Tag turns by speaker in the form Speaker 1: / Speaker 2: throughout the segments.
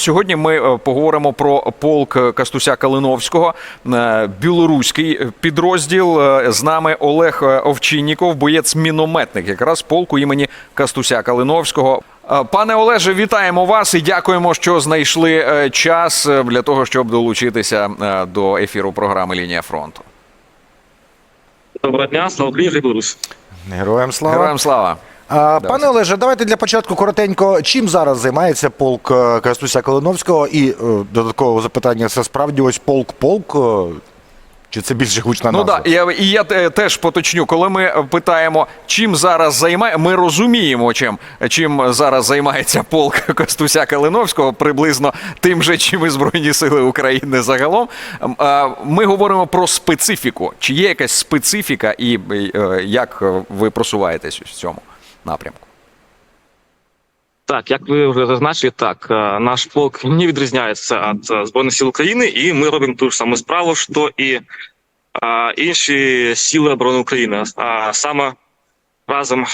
Speaker 1: Сьогодні ми е, поговоримо про полк Кастуся Калиновського, е, білоруський підрозділ. Е, З нами Олег е, Овчинніков, боєць-мінометник, якраз полку імені Кастуся Калиновського. Е, Пане Олеже, вітаємо вас і дякуємо, що знайшли е, час е, для того, щоб долучитися е, до ефіру програми Лінія фронту.
Speaker 2: Доброго дня, слава Україні, Білорусь.
Speaker 3: Героям слава.
Speaker 1: Героям слава!
Speaker 3: Пане Олеже, давайте для початку коротенько, чим зараз займається полк е, Кастуся Калиновського? І е, додаткове запитання: це справді ось полк-полк? е, Чи це більше гучна
Speaker 1: Ну
Speaker 3: назва?
Speaker 1: так, я, і я теж поточню, коли ми питаємо, чим зараз займає, ми розуміємо, чим, чим зараз займається полк Костуся Калиновського, приблизно тим же, чим і Збройні Сили України загалом. Ми говоримо про специфіку. Чи є якась специфіка, і як ви просуваєтесь в цьому напрямку?
Speaker 2: Так, як ви вже зазначили, так е, наш полк не відрізняється від е, Збройних сил України, і ми робимо ту ж саму справу, що і е, інші сили оборони України. А саме разом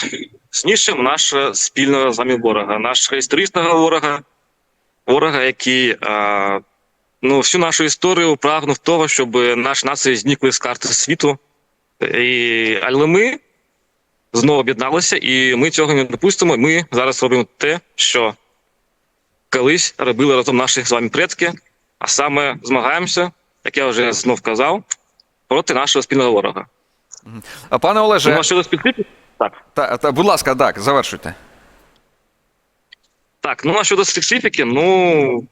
Speaker 2: з нішим наша спільна з вами ворога, нашого історичного ворога, ворога, який ну, всю нашу історію прагнув того, щоб наші нації зникли з карти світу. І, але ми знову об'єдналися, і ми цього не допустимо. Ми зараз робимо те, що колись робили разом наші з вами предки, а саме змагаємося, як я вже знов казав, проти нашого спільного ворога.
Speaker 1: А, Пане Олеже,
Speaker 2: так.
Speaker 1: та, та, будь ласка, так, завершуйте.
Speaker 2: Так, ну а щодо специфіки, ну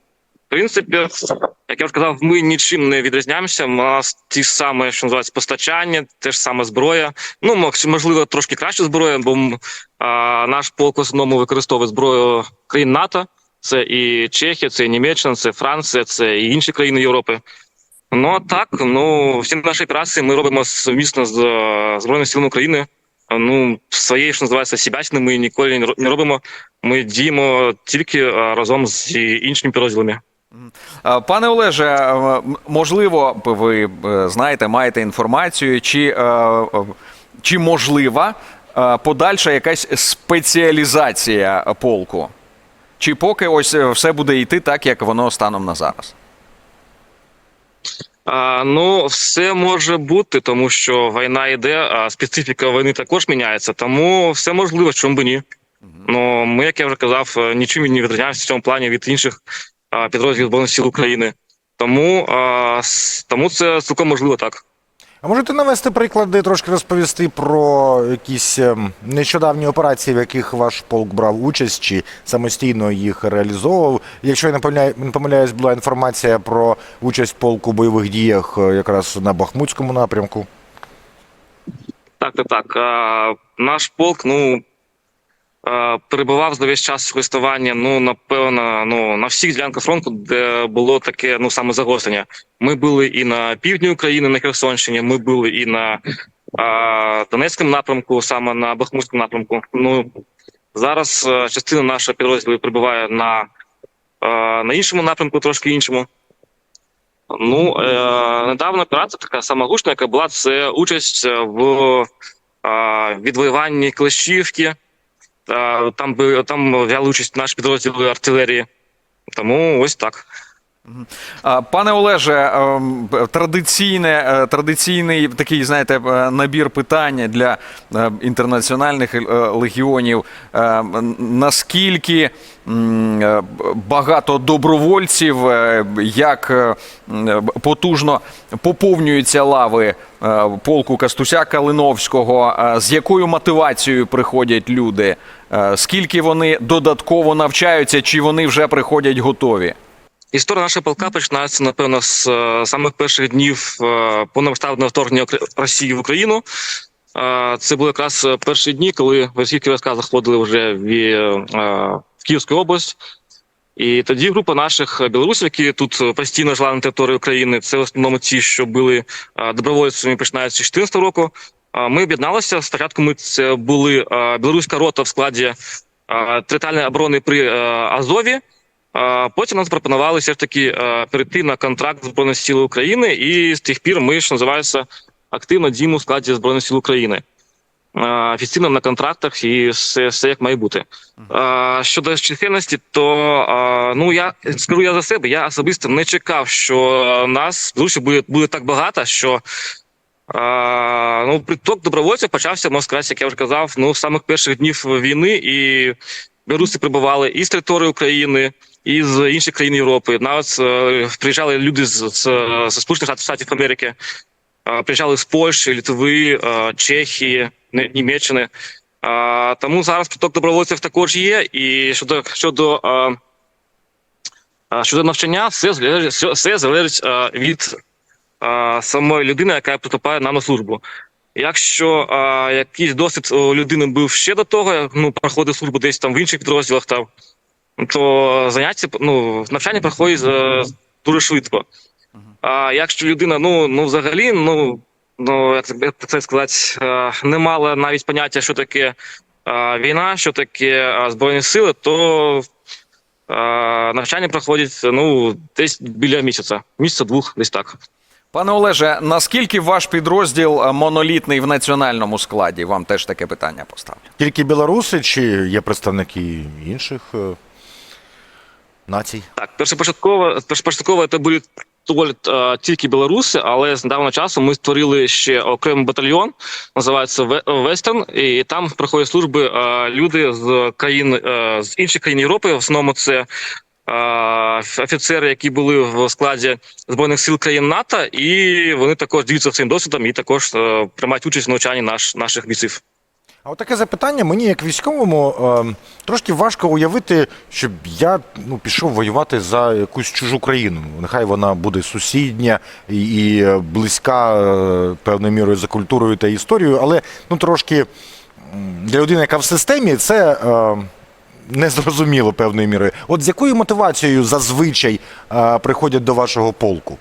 Speaker 2: принципі, як я вже казав, ми нічим не відрізняємося. У нас ті саме, що називається, постачання, те ж саме зброя. Ну, можливо, трошки краще зброя, бо а, наш полк в основному використовує зброю країн НАТО. Це і Чехія, це і Німеччина, це Франція, це і інші країни Європи. Ну а так, ну всі наші операції ми робимо совмісно з е, Збройними силами України. Ну, своєї, що називається, сібячни ми ніколи не робимо. Ми діємо тільки е, разом з іншими підрозділами.
Speaker 1: А, Пане Олеже, е, можливо, ви е, знаєте, маєте інформацію, чи, е, е, чи можлива е, подальша якась спеціалізація полку? Чи поки ось е, все буде йти так, як воно станом на зараз?
Speaker 2: А, ну, все може бути, тому що війна йде, а специфіка війни також міняється, тому все можливо, чому б ні. Ну, ми, як я вже казав, е, нічим не відрізняємося в цьому плані від інших підрозділів Збройних сил України. Тому, тому це цілком можливо так.
Speaker 3: А можете навести приклади, трошки розповісти про якісь ем, нещодавні операції, в яких ваш полк брав участь, чи самостійно їх реалізовував? Якщо я не помиляюсь, була інформація про участь полку у бойових діях е, якраз на Бахмутському напрямку.
Speaker 2: Так, так, так. А, наш полк, ну. А, Перебував за весь час користування, ну напевно, ну на всіх ділянках фронту, де було таке ну саме загострення. Ми були і на півдні України, на Херсонщині. Ми були і на а, Донецькому напрямку, саме на Бахмутському напрямку. Ну зараз а, частина нашого підрозділу перебуває на, а, на іншому напрямку, трошки іншому. Ну е, недавно операція така сама гучна, яка була це участь е, в е, відвоюванні Клещівки. Там би там взяли участь наші підрозділи артилерії. Тому ось так.
Speaker 1: Пане Олеже, ем, традиційне, е, традиційний такий, знаєте, набір питань для е, інтернаціональних е, легіонів. Е, Наскільки багато добровольців, як потужно поповнюються лави полку Кастуся Калиновського, з якою мотивацією приходять люди? Скільки вони додатково навчаються, чи вони вже приходять готові?
Speaker 2: Історія нашого полка починається, напевно, з е, самих перших днів е, повномасштабного вторгнення Росії в Україну. Е, Це були якраз перші дні, коли російські війська заходили вже в, Київську область. І тоді група наших білорусів, які тут постійно жила на території України, це в основному ті, що були добровольцями, починаючи з 2014 року. Ми об'єдналися. Спочатку ми це були білоруська рота в складі територіальної оборони при Азові. Потім нам запропонували все ж таки е, перейти на контракт Збройних сил України, і з тих пір ми, що називається, активно діємо в складі Збройних сил України. е, офіційно на контрактах і все, все як має бути. Е, Щодо чисельності, то е, ну я скажу я за себе, я особисто не чекав, що нас в буде, буде так багато, що е, ну, приток добровольців почався, можна сказати, як я вже казав, ну з самих перших днів війни, і білоруси прибували і з території України, і з інших країн Європи. Навіть е, приїжджали люди з, з, з Сполучених Штатів Америки, е, приїжджали з Польщі, Литви, е, Чехії, Німеччини. Тому зараз поток добровольців також є. І щодо щодо, щодо навчання, все залежить, все, залежить від самої людини, яка поступає нам на службу. Якщо а, якийсь досвід у людини був ще до того, ну проходив службу десь там в інших підрозділах, там то заняття ну навчання проходить е, дуже швидко. А якщо людина, ну ну взагалі, ну ну як це- сказати, е, не мала навіть поняття, що таке е, війна, що таке е, збройні сили, то е, навчання проходить ну десь біля місяця, місяця двох, десь так.
Speaker 1: Пане Олеже, наскільки ваш підрозділ е, монолітний в національному складі? Вам теж таке питання поставлю.
Speaker 3: Тільки білоруси чи є представники інших е, націй?
Speaker 2: Так, першопочатково, першопочатково це були е, тільки білоруси, але з недавнього часу ми створили ще окремий батальйон, називається Ве- Вестерн, і там проходять служби люди з країн з інших країн Європи. В основному це офіцери, які були в складі збройних сил країн НАТО, і вони також діляться цим досвідом і також е, приймають участь в навчанні наш, наших бійців.
Speaker 3: А от таке запитання мені, як військовому, е, трошки важко уявити, щоб я ну, пішов воювати за якусь чужу країну. Нехай вона буде сусідня і, е, близька певною мірою за культурою та історією, але ну трошки для людини, яка в системі, це. Незрозуміло певною мірою. От з якою мотивацією зазвичай е, приходять до вашого полку?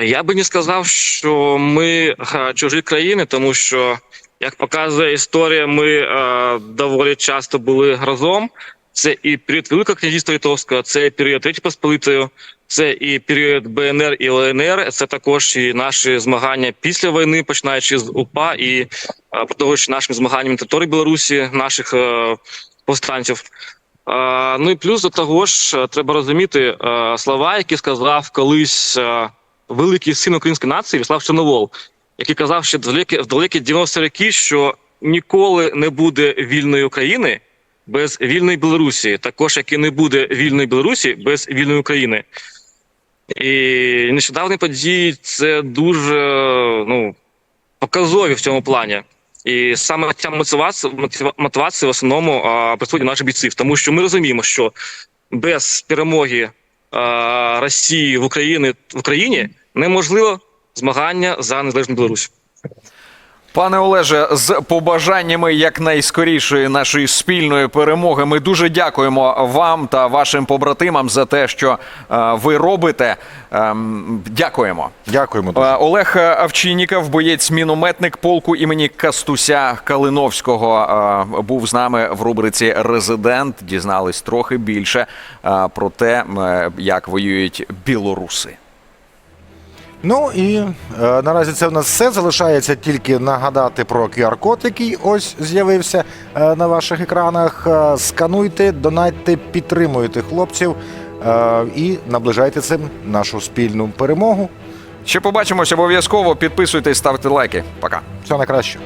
Speaker 2: Я би не сказав, що ми чужі країни, тому що, як показує історія, ми е, доволі часто були разом. Це і період Великого князівства Литовського, це і період Третьої Посполитої, це і період БНР і ЛНР. Це також і наші змагання після війни, починаючи з УПА і продовжуючи нашими змаганнями на території Білорусі, наших е, повстанців. Ну і плюс до того ж, е, треба розуміти е, слова, які сказав колись. великий син української нації Віслав Чорновол, який казав ще в далекі 90 роки, що ніколи не буде вільної України без вільної Білорусі, також як і не буде вільної Білорусі без вільної України. І нещодавні події це дуже ну, показові в цьому плані. І саме ця мотивація, мотива- мотивація в основному а, присутня наших бійців, тому що ми розуміємо, що без перемоги а, Росії в Україні в Україні неможливо змагання за незалежну Білорусь.
Speaker 1: Пане Олеже, з побажаннями якнайскорішої нашої спільної перемоги. Ми дуже дякуємо вам та вашим побратимам за те, що е, ви робите. Ем, дякуємо.
Speaker 3: Дякуємо дуже.
Speaker 1: Е, Олег Авчиніков, боєць мінометник полку імені Кастуся Калиновського, е, був з нами в рубриці Резидент. Дізнались трохи більше е, про те, е, як воюють білоруси.
Speaker 3: Ну і е, наразі це в нас все. Залишається тільки нагадати про QR-код, який ось з'явився е, на ваших екранах. Е, скануйте, донайте, підтримуйте хлопців е, і наближайте цим нашу спільну перемогу.
Speaker 1: Ще побачимось обов'язково. Підписуйтесь, ставте лайки. Пока.
Speaker 3: Все найкраще.